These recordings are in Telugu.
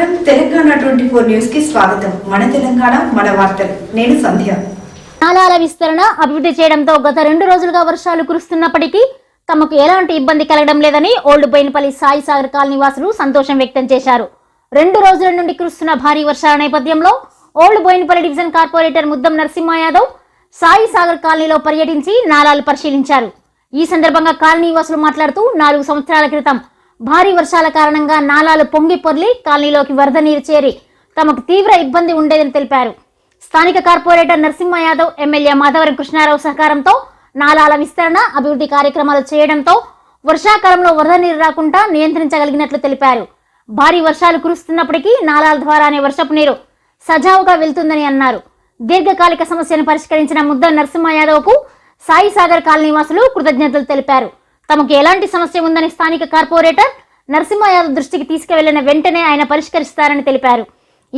నమస్కారం. తెలంగాణ ట్వంటీ ఫోర్ న్యూస్కి స్వాగతం. మన తెలంగాణ మన వార్తలు. నేను సంధ్య. నాలాల విస్తరణ అభివృద్ధి చేయడంతో గత రెండు రోజులుగా వర్షాలు కురుస్తున్నప్పటికీ తమకు ఎలాంటి ఇబ్బంది కలగడం లేదని ఓల్డ్ బోయినపల్లి సాయి సాగర్ కాలనీ వాసులు సంతోషం వ్యక్తం చేశారు. రెండు రోజుల నుండి కురుస్తున్న భారీ వర్షాల నేపథ్యంలో old Bowenpally division corporator Muddam Narasimha Yadav Sai Sagar కాలనీలో పర్యటించి నాలాలు పరిశీలించారు. ఈ సందర్భంగా కాలనీ వాసులు మాట్లాడుతూ నాలుగు సంవత్సరాల క్రితం భారీ వర్షాల కారణంగా నాలాలు పొంగి పొర్లి కాలనీలోకి వరద నీరు చేరి తమకు తీవ్ర ఇబ్బంది ఉండేదని తెలిపారు. స్థానిక కార్పొరేటర్ నరసింహ యాదవ్ ఎమ్మెల్యే మాధవరం కృష్ణారావు సహకారంతో నాలాల విస్తరణ అభివృద్ధి కార్యక్రమాలు చేయడంతో వర్షాకాలంలో వరద నీరు రాకుండా నియంత్రించగలిగినట్లు తెలిపారు. భారీ వర్షాలు కురుస్తున్నప్పటికీ నాలాల ద్వారానే వర్షపు నీరు సజావుగా వెళ్తుందని అన్నారు. దీర్ఘకాలిక సమస్యను పరిష్కరించిన ముద్ద నరసింహ యాదవ్కు సాయి సాగర్ కాలనీ వాసులు కృతజ్ఞతలు తెలిపారు. తమకు ఎలాంటి సమస్య ఉందని స్థానిక కార్పొరేటర్ నరసింహ యాదవ్ దృష్టికి తీసుకువెళ్ళిన వెంటనే ఆయన పరిష్కరిస్తారని తెలిపారు.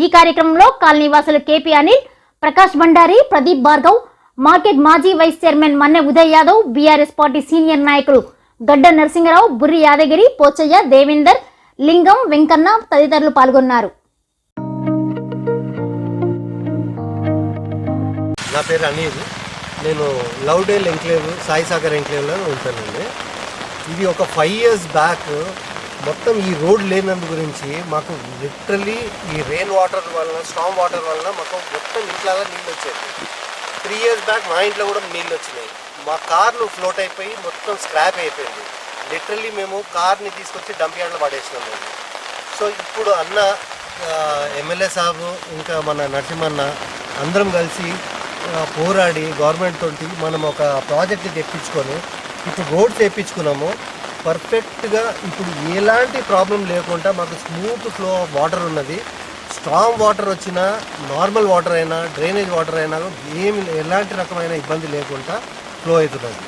ఈ కార్యక్రమంలో కాలనీ వాసులు కేపీ అనిల్ ప్రకాష్ భండారి ప్రదీప్ భార్గవ్ మార్కెట్ మాజీ vice chairman Manne Uday Yadav BRS party senior నాయకులు గడ్డ నరసింహరావు బుర్రి యాదగిరి పోచయ్య దేవేందర్ లింగం వెంకన్న తదితరులు పాల్గొన్నారు. నా పేరు అనిల్. నేను లవ్డేల్ ఎంక్లేవ్ సాయి సాగర్ ఎంక్లేవ్లో ఉంటానండి. ఇది ఒక ఫైవ్ ఇయర్స్ బ్యాక్ మొత్తం ఈ రోడ్ లేనందు గురించి మాకు లిటరలీ ఈ రెయిన్ వాటర్ వలన స్టామ్ వాటర్ వలన మాకు మొత్తం ఇంట్లో నీళ్ళు వచ్చాయి త్రీ ఇయర్స్ బ్యాక్ మా ఇంట్లో కూడా నీళ్ళు వచ్చినాయి మా కార్లు ఫ్లోట్ అయిపోయి మొత్తం స్క్రాప్ అయిపోయింది. లిటరలీ మేము కార్ని తీసుకొచ్చి డంప్ యార్డ్లో పడేసినాం మేము. సో ఇప్పుడు అన్న ఎమ్మెల్యే సాబు ఇంకా మన నరసింహన్న అందరం కలిసి పోరాడి గవర్నమెంట్ తోటి మనం ఒక ప్రాజెక్ట్ తెప్పించుకొని ఇప్పుడు రోడ్స్ తెప్పించుకున్నాము. పర్ఫెక్ట్గా ఇప్పుడు ఎలాంటి ప్రాబ్లం లేకుండా మాకు స్మూత్ ఫ్లో ఆఫ్ వాటర్ ఉన్నది. స్ట్రాంగ్ వాటర్ వచ్చినా నార్మల్ వాటర్ అయినా డ్రైనేజ్ వాటర్ అయినా ఏమి ఎలాంటి రకమైన ఇబ్బంది లేకుండా ఫ్లో అవుతున్నది.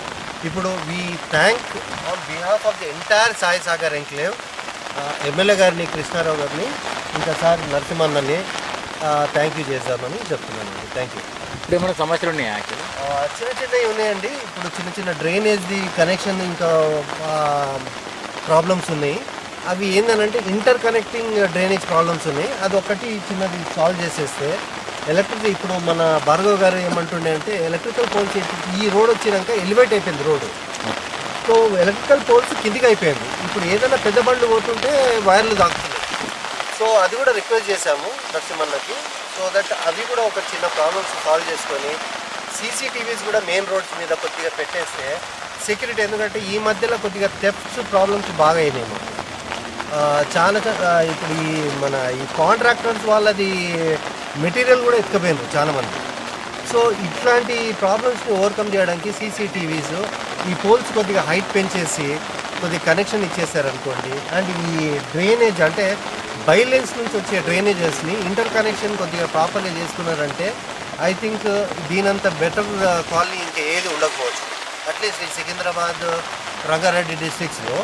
ఇప్పుడు we thank on behalf of the entire Sai Sagar enclave MLA గారిని కృష్ణారావు గారిని ఇంకా సార్ నరసింహన్నని థ్యాంక్ యూ చేద్దామని చెప్తున్నానండి. థ్యాంక్ యూ ఇప్పుడు ఏమైనా సమస్యలు ఉన్నాయా యాక్చువల్లీ చిన్న చిన్నవి ఉన్నాయండి. ఇప్పుడు చిన్న చిన్న డ్రైనేజ్ది కనెక్షన్ ఇంకా ప్రాబ్లమ్స్ ఉన్నాయి. అవి ఏంటంటే ఇంటర్ కనెక్టింగ్ డ్రైనేజ్ ప్రాబ్లమ్స్ ఉన్నాయి. అది ఒకటి చిన్నది సాల్వ్ చేసేస్తే ఎలక్ట్రిక్ ఇప్పుడు మన భార్గవ్ గారు ఏమంటుండే అంటే ఎలక్ట్రికల్ పోల్స్ ఈ రోడ్ వచ్చినాక ఎలివేట్ అయిపోయింది రోడ్డు సో ఎలక్ట్రికల్ పోల్స్ కిందికి అయిపోయింది. ఇప్పుడు ఏదైనా పెద్ద బండ్లు పోతుంటే వైర్లు దాకుతుంది సో అది కూడా రిక్వెస్ట్ చేశాము నరసింహన్నకి సో దట్ అవి కూడా ఒక చిన్న ప్రాబ్లమ్స్ సాల్వ్ చేసుకొని సీసీటీవీస్ కూడా మెయిన్ రోడ్స్ మీద కొద్దిగా పెట్టేస్తే సెక్యూరిటీ ఎందుకంటే ఈ మధ్యలో కొద్దిగా థెఫ్ట్స్ ప్రాబ్లమ్స్ బాగా అయినాయి మాకు చాలా ఇప్పుడు ఈ మన ఈ కాంట్రాక్టర్స్ వాళ్ళది మెటీరియల్ కూడా ఎత్తుకపోయినారు చాలామంది సో ఇట్లాంటి ప్రాబ్లమ్స్ని ఓవర్కమ్ చేయడానికి సీసీటీవీస్ ఈ పోల్స్ కొద్దిగా హైట్ పెంచేసి కొద్దిగా కనెక్షన్ ఇచ్చేసారనుకోండి అండ్ ఈ డ్రైనేజ్ అంటే బైలెన్స్ నుంచి వచ్చే డ్రైనేజెస్ని ఇంటర్ కనెక్షన్ కొద్దిగా ప్రాపర్గా చేసుకున్నారంటే ఐ థింక్ దీనంత బెటర్ కాలనీ ఇంకా ఏది ఉండకపోవచ్చు. అట్లీస్ట్ ఈ సికింద్రాబాద్ రంగారెడ్డి డిస్ట్రిక్ట్స్లో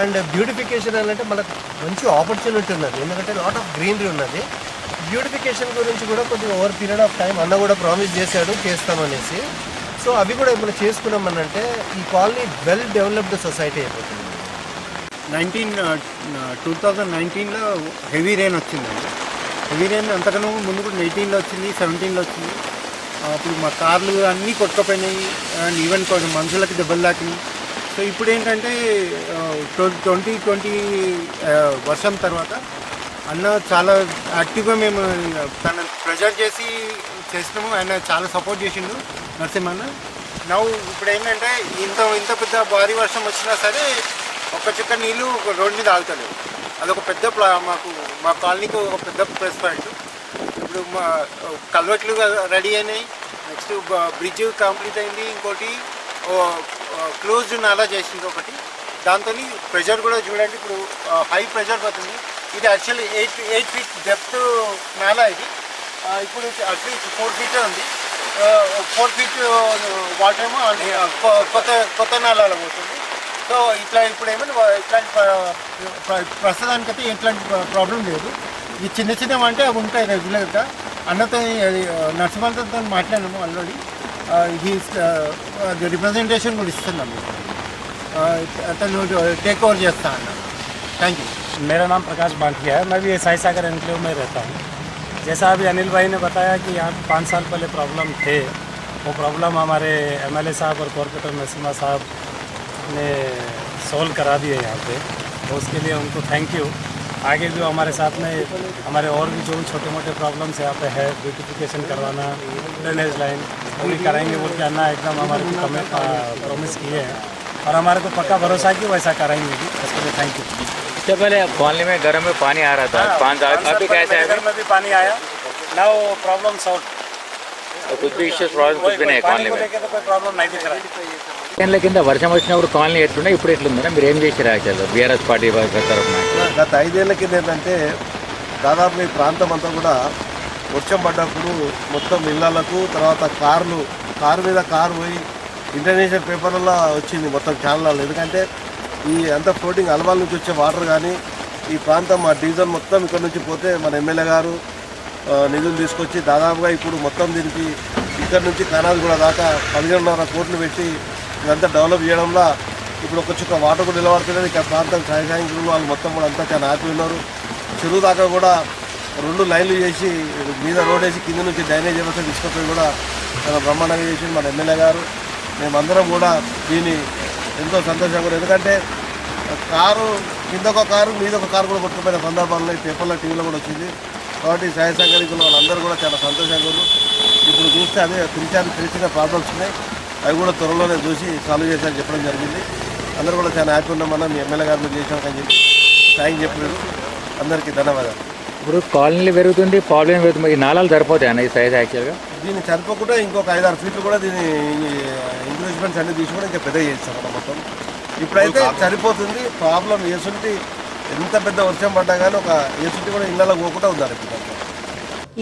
అండ్ బ్యూటిఫికేషన్ అంటే మనకు మంచి ఆపర్చునిటీ ఉన్నది. ఎందుకంటే లాట్ ఆఫ్ గ్రీనరీ ఉన్నది. బ్యూటిఫికేషన్ గురించి కూడా కొద్దిగా ఓవర్ పీరియడ్ ఆఫ్ టైం అన్న కూడా ప్రామిస్ చేశాడు చేస్తామనేసి. సో అవి కూడా ఏమైనా చేసుకున్నామనంటే ఈ కాలనీ వెల్ డెవలప్డ్ సొసైటీ అయిపోతుంది. నైన్టీన్ టూ థౌజండ్ నైన్టీన్లో హెవీ రెయిన్ వచ్చిందండి హెవీ రెయిన్ అంతకన్నా ముందు కూడా ఎయిటీన్లో వచ్చింది సెవెంటీన్లో వచ్చింది. అప్పుడు మా కార్లు అన్నీ కొట్టుకుపోయినాయి అండ్ ఈవెన్ కొంచెం మనుషులకి దెబ్బలు తాకినాయి. సో ఇప్పుడు ఏంటంటే ట్వంటీ ట్వంటీ వర్షం తర్వాత అన్న చాలా యాక్టివ్గా మేము తను ప్రెజర్ చేసి చేసినాము. ఆయన చాలా సపోర్ట్ చేసిండు నరసింహన్న నవ్వు ఇప్పుడు ఏంటంటే ఇంత ఇంత పెద్ద భారీ వర్షం వచ్చినా సరే ఒక చుక్క నీళ్ళు రోడ్ మీద ఆగుతలేవు. అదొక పెద్ద ప్లా- మాకు మా కాలనీకి ఒక పెద్ద ప్లస్ పాయింట్. ఇప్పుడు మా కల్వెట్లు రెడీ అయినాయి. నెక్స్ట్ బ్రిడ్జ్ కంప్లీట్ అయింది. ఇంకోటి క్లోజ్డ్ నాలా చేసింది ఒకటి. దాంతో ప్రెషర్ కూడా చూడండి. ఇప్పుడు హై ప్రెషర్ పోతుంది ఇది actually eight eight feet depth నాలా ఇది. ఇప్పుడు అట్లీస్ట్ ఫోర్ ఫీట్ ఉంది. ఫోర్ ఫీట్ వాటర్ ఏమో కొత్త కొత్త నాలాలో పోతుంది. సో ఇట్లా ఇప్పుడు ఏమైనా ఇట్లాంటి ప్రస్తుతానికైతే ఎట్లాంటి ప్రాబ్లం లేదు. ఈ చిన్న చిన్నవి అంటే అవి ఉంటాయి రెగ్యులర్గా అన్నతో నరసింహతో మాట్లాడాము ఆల్రెడీ ఇది రిప్రజెంటేషన్ కూడా ఇస్తున్నాము. అతను టేక్ ఓవర్ చేస్తా అన్న థ్యాంక్ యూ मेरा नाम प्रकाश बांटिया है। मैं भी साई सागर एनक्लेव में रहता हूँ। जैसा अभी अनिल भाई ने बताया कि यहाँ पाँच साल पहले प्रॉब्लम थे, वो प्रॉब्लम हमारे एमएलए साहब और कॉरपोरेटर नसीमा साहब ने सॉल्व करा दिए यहाँ पे। तो उसके लिए उनको थैंक यू आगे भी हमारे साथ में हमारे और भी जो भी छोटे मोटे प्रॉब्लम्स यहाँ पे है ब्यूटिफिकेशन करवाना ड्रेनेज लाइन वो भी कराएँगे। बोल के एकदम हमारे प्रॉमिस किए हैं। और हमारे को पक्का भरोसा है कि वैसा कराएंगे भी उसके लिए थैंक यू इससे पहले कॉलोनी में घर में पानी आ रहा था पाँच साल अभी कैसे है घर में भी पानी आया ना वो प्रॉब्लम सॉल्व तो कुछ भी इश्यूज प्रॉब्लम कुछ भी नहीं पानी कॉलोनी को में लेके तो कोई प्रॉब्लम नहीं दिख रहा है ఏళ్ళ కింద వర్షం వచ్చినప్పుడు కాలనీ ఎట్లుండే ఇప్పుడు ఎట్లుందా మీరు ఏం చేసి యాక్చువల్ బీఆర్ఎస్ పార్టీ తరఫున గత ఐదేళ్ల కింద ఏంటంటే దాదాపు ఈ ప్రాంతం అంతా కూడా వర్షం పడ్డప్పుడు మొత్తం ఇళ్ళకు తర్వాత కార్లు కారు మీద కారు పోయి ఇంటర్నేషనల్ పేపర్లలో వచ్చింది మొత్తం ఛానల్లో ఎందుకంటే ఈ అంత ఫ్లోటింగ్ అలవాల నుంచి వచ్చే వాటర్ కానీ ఈ ప్రాంతం మా డివిజన్ మొత్తం ఇక్కడ నుంచి పోతే మన ఎమ్మెల్యే గారు నిధులు తీసుకొచ్చి దాదాపుగా ఇప్పుడు మొత్తం దీనికి ఇక్కడ నుంచి కానాదిగూడ దాకా పదిహేనున్నర కోట్లు పెట్టి ఇదంతా డెవలప్ చేయడంలో ఇప్పుడు ఒక చుక్క వాటర్ కూడా నిలబడుతున్నది. ఇక్కడ ప్రాంతం సాయ సాయంత్రం వాళ్ళు మొత్తం కూడా అంతా చాలా హ్యాపీ ఉన్నారు. చెరువు దాకా కూడా రెండు లైన్లు చేసి మీద రోడ్ వేసి కింద నుంచి డ్రైనేజ్ వ్యవస్థ తీసుకుపోయి కూడా చాలా బ్రహ్మాండంగా చేసి మన ఎమ్మెల్యే గారు. మేమందరం కూడా దీన్ని ఎంతో సంతోషంగా ఎందుకంటే కారు కింద ఒక కారు మీద ఒక కారు కూడా కొట్టుకుపోయిన సందర్భాల్లో ఈ పేపర్లో టీవీలో కూడా వచ్చింది. కాబట్టి సాయ సంఘానికి వాళ్ళందరూ కూడా చాలా సంతోషంగా ఇప్పుడు చూస్తే అదే పిలిచారు తెలిసిన ప్రాబ్లమ్స్ ఉన్నాయి. అవి కూడా త్వరలోనే చూసి సాల్వ్ చేశారని చెప్పడం జరిగింది. అందరూ కూడా చాలా హ్యాపీ ఉన్నామన్నా మీ ఎమ్మెల్యే గారు మీరు చేసామని చెప్పి థ్యాంక్ చెప్పలేదు అందరికీ ధన్యవాదాలు. ఇప్పుడు కాలనీలు పెరుగుతుంది ప్రాబ్లం పెరుగుతుంది. ఈ నాళాలు సరిపోతాయి అన్న ఈ సైజ్ యాక్చువల్గా దీన్ని సరిపోకుండా ఇంకొక ఐదారు ఫీట్లు కూడా దీన్ని ఇంక్రీజ్మెంట్స్ అన్ని తీసి కూడా ఇంకా పెద్ద చేస్తాం మొత్తం. ఇప్పుడైతే సరిపోతుంది ప్రాబ్లం ఏసుంటి ఎంత పెద్ద వర్షం పడ్డా కానీ ఒక ఏసుంటి కూడా ఇళ్ళలో పోకుండా ఉన్నారు ఇప్పుడు.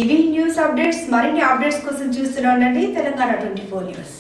ఇవి న్యూస్ అప్డేట్స్ మరిన్ని అప్డేట్స్ కోసం చూస్తూనే ఉండండి తెలంగాణ ట్వంటీ ఫోర్ న్యూస్.